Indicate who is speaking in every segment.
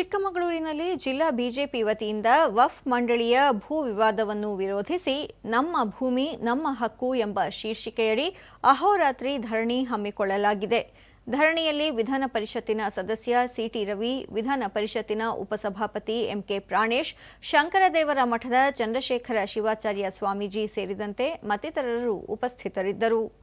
Speaker 1: ಚಿಕ್ಕಮಗಳೂರಿನಲ್ಲಿ ಜಿಲ್ಲಾ ಬಿಜೆಪಿ ವತಿಯಿಂದ ವಫ್ ಮಂಡಳಿಯ ಭೂ ವಿವಾದವನ್ನು ವಿರೋಧಿಸಿ ನಮ್ಮ ಭೂಮಿ, ನಮ್ಮ ಹಕ್ಕು ಎಂಬ ಶೀರ್ಷಿಕೆಯಡಿ ಅಹೋರಾತ್ರಿ ಧರಣಿ ಹಮ್ಮಿಕೊಳ್ಳಲಾಗಿದೆ. ಧರಣಿಯಲ್ಲಿ ವಿಧಾನ ಪರಿಷತ್ತಿನ ಸದಸ್ಯ ಸಿಟಿ ರವಿ, ವಿಧಾನ ಪರಿಷತ್ತಿನ ಉಪಸಭಾಪತಿ ಎಂಕೆ ಪ್ರಾಣೇಶ್, ಶಂಕರದೇವರ ಮಠದ ಚಂದ್ರಶೇಖರ ಶಿವಾಚಾರ್ಯ ಸ್ವಾಮೀಜಿ ಸೇರಿದಂತೆ ಮತ್ತಿತರರು ಉಪಸ್ಥಿತರಿದ್ದರು.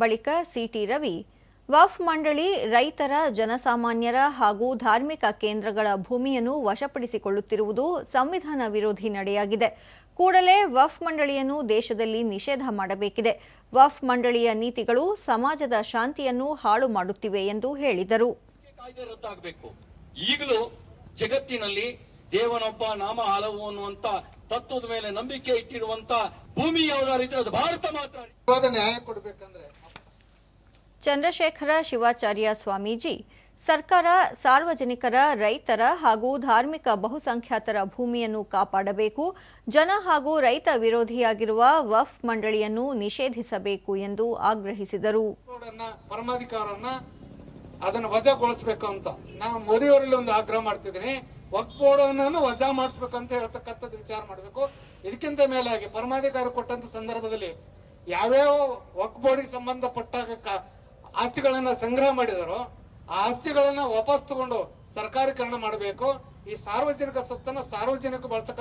Speaker 1: ಬಳಿಕ ಸಿಟಿ ರವಿ ವಫ್ ಮಂಡಳಿ ರೈತರ ಜನಸಾಮಾನ್ಯರ ಹಾಗೂ ಧಾರ್ಮಿಕ ಕೇಂದ್ರಗಳ ಭೂಮಿಯನ್ನು ವಶಪಡಿಸಿಕೊಳ್ಳುತ್ತಿರುವುದು ಸಂವಿಧಾನ ವಿರೋಧಿ ನಡೆಯಾಗಿದೆ. ಕೂಡಲೇ ವಫ್ ಮಂಡಳಿಯನ್ನು ದೇಶದಲ್ಲಿ ನಿಷೇಧ ಮಾಡಬೇಕಿದೆ. ವಫ್ ಮಂಡಳಿಯ ನೀತಿಗಳು ಸಮಾಜದ ಶಾಂತಿಯನ್ನು ಹಾಳು ಮಾಡುತ್ತಿವೆ ಎಂದು ಹೇಳಿದರು.
Speaker 2: ಈಗಲೂ ಜಗತ್ತಿನಲ್ಲಿ ದೇವನೊಬ್ಬ ನಾಮ ಹಲವು ಅನ್ನುವಂತ ತತ್ವದ ಮೇಲೆ ನಂಬಿಕೆ ಇಟ್ಟಿರುವಂತ ಭೂಮಿ ಯಾವ್ದಾರಿದ್ರೆ ಅದು ಭಾರತ ಮಾತ್ರ.
Speaker 3: ನ್ಯಾಯ
Speaker 1: ಚಂದ್ರಶೇಖರ ಶಿವಾಚಾರ್ಯ ಸ್ವಾಮೀಜಿ, ಸರ್ಕಾರ ಸಾರ್ವಜನಿಕರ ರೈತರ ಹಾಗೂ ಧಾರ್ಮಿಕ ಬಹುಸಂಖ್ಯಾತರ ಭೂಮಿಯನ್ನು ಕಾಪಾಡಬೇಕು, ಜನ ಹಾಗೂ ರೈತ ವಿರೋಧಿಯಾಗಿರುವ ವಫ್ ಮಂಡಳಿಯನ್ನು ನಿಷೇಧಿಸಬೇಕು ಎಂದು ಆಗ್ರಹಿಸಿದರು.
Speaker 3: ಅದನ್ನು ವಜಾಗೊಳಿಸಬೇಕು ಅಂತ. ನಾವು ಮೋದಿಯವರಲ್ಲಿ ಒಂದು ಆಗ್ರಹ ಮಾಡ್ತಿದ್ದೀನಿ. ವಕ್ ವಜಾ ಮಾಡಿಸ್ಬೇಕು ಅಂತ ಹೇಳ್ತಕ್ಕಂಥದ್ದು ವಿಚಾರ ಮಾಡಬೇಕು. ಇದಕ್ಕಿಂತ ಮೇಲಾಗಿ ಪರಮಾಧಿಕಾರ ಕೊಟ್ಟಂತ ಸಂದರ್ಭದಲ್ಲಿ ಯಾವ್ಯಾವ ವಕ್ ಬೋರ್ಡಿಗೆ ಸಂಬಂಧಪಟ್ಟಾಗ ಕ- ಆಸ್ತಿಗಳನ್ನ ಸಂಗ್ರಹ ಮಾಡಿದರು. ಆ ಆಸ್ತಿಗಳನ್ನ ವಾಪಸ್ ತಗೊಂಡು ಸರ್ಕಾರೀಕರಣ ಮಾಡಬೇಕು. ಈ ಸಾರ್ವಜನಿಕ ಸ್ವತ್ತನ್ನ ಸಾರ್ವಜನಿಕ ಬಳಸಕ